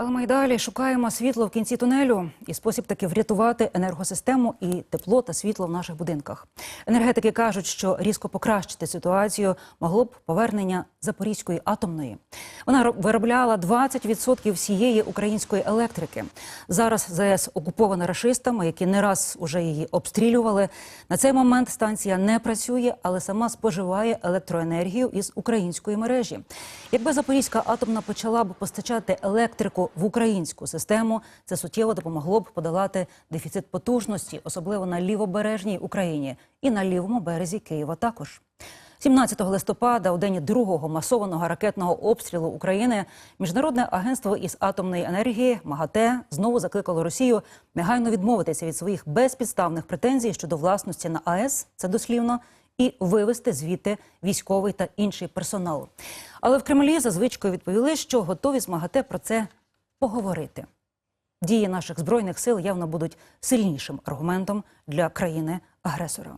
Але ми й далі шукаємо світло в кінці тунелю і спосіб таки врятувати енергосистему і тепло та світло в наших будинках. Енергетики кажуть, що різко покращити ситуацію могло б повернення Запорізької атомної. Вона ро- виробляла 20% всієї української електрики. Зараз ЗАЕС окупована рашистами, які не раз уже її обстрілювали. На цей момент станція не працює, але сама споживає електроенергію із української мережі. Якби Запорізька атомна почала б постачати електрику в українську систему, це суттєво допомогло б подолати дефіцит потужності, особливо на лівобережній Україні і на лівому березі Києва також. 17 листопада, у день другого масованого ракетного обстрілу України, міжнародне агентство із атомної енергії МАГАТЕ знову закликало Росію негайно відмовитися від своїх безпідставних претензій щодо власності на АЕС. Це дослівно. І вивести звідти військовий та інший персонал. Але в Кремлі за звичкою відповіли, що готові з МАГАТЕ про це поговорити. Дії наших збройних сил явно будуть сильнішим аргументом для країни-агресора.